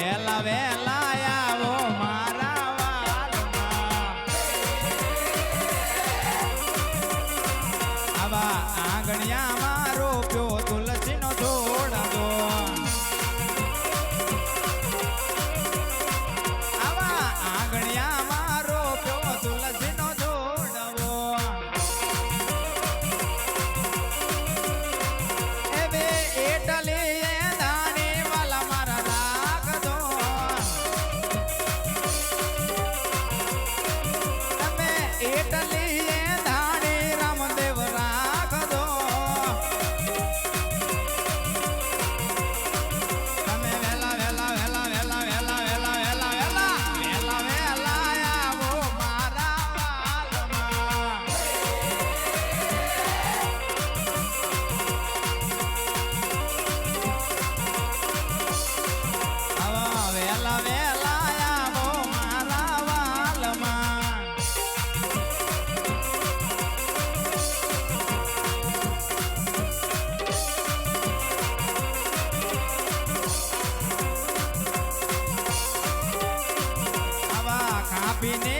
vela, vela. happiness.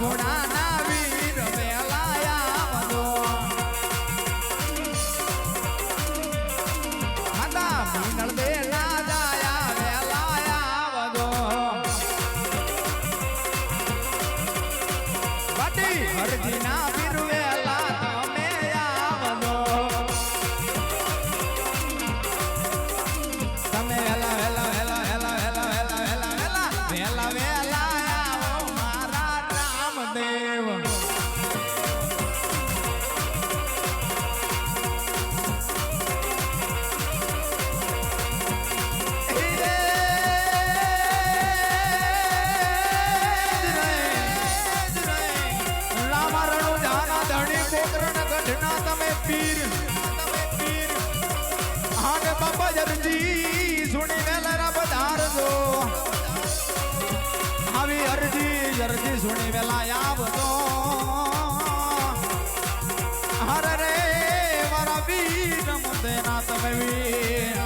Buenas tardes. જરજી સુણી વેલા પધારજો. આવી અરજી અરજી સુણી વેલા આવજો. હર રે મારા વીર મુદેના તમે વીર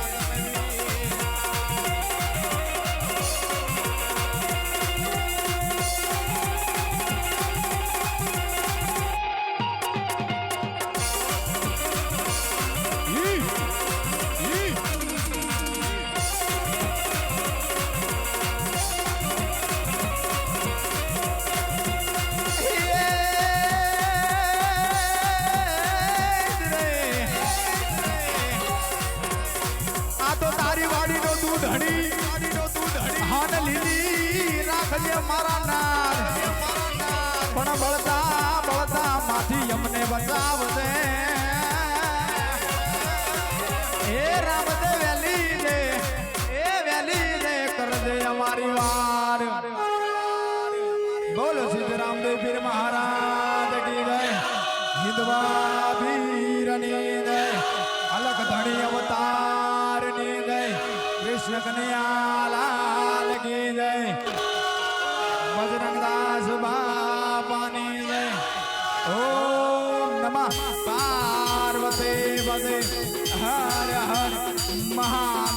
નાર પણ બળતા બળતા માથી અમને બચાવજે. હે રામદેવ વેલી દે, એ વેલી દે, કરજે અમારી વાર. બોલો સિદ્ધ રામદેવ પીર મહારાજ કી જય. હિંદવા વીરની જય. અલખ ધણી અવતારની જય. કૃષ્ણ કનૈયા દેવ હર હર મહા